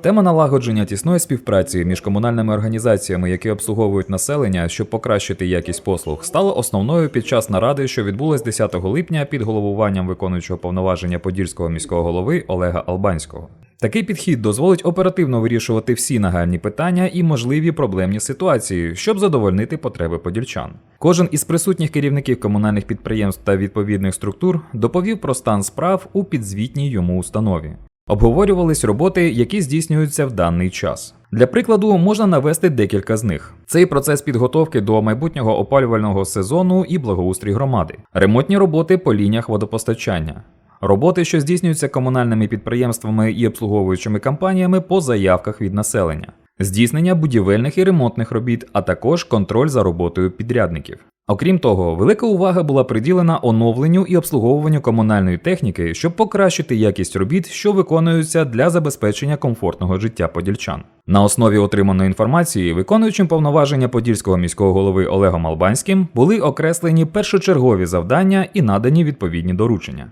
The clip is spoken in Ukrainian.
Тема налагодження тісної співпраці між комунальними організаціями, які обслуговують населення, щоб покращити якість послуг, стала основною під час наради, що відбулась 10 липня під головуванням виконуючого повноваження подільського міського голови Олега Албанського. Такий підхід дозволить оперативно вирішувати всі нагальні питання і можливі проблемні ситуації, щоб задовольнити потреби подільчан. Кожен із присутніх керівників комунальних підприємств та відповідних структур доповів про стан справ у підзвітній йому установі. Обговорювались роботи, які здійснюються в даний час. Для прикладу можна навести декілька з них: цей процес підготовки до майбутнього опалювального сезону і благоустрій громади, ремонтні роботи по лініях водопостачання, роботи, що здійснюються комунальними підприємствами і обслуговуючими компаніями по заявках від населення, здійснення будівельних і ремонтних робіт, а також контроль за роботою підрядників. Окрім того, велика увага була приділена оновленню і обслуговуванню комунальної техніки, щоб покращити якість робіт, що виконуються для забезпечення комфортного життя подільчан. На основі отриманої інформації, виконуючим повноваження подільського міського голови Олегом Албанським були окреслені першочергові завдання і надані відповідні доручення.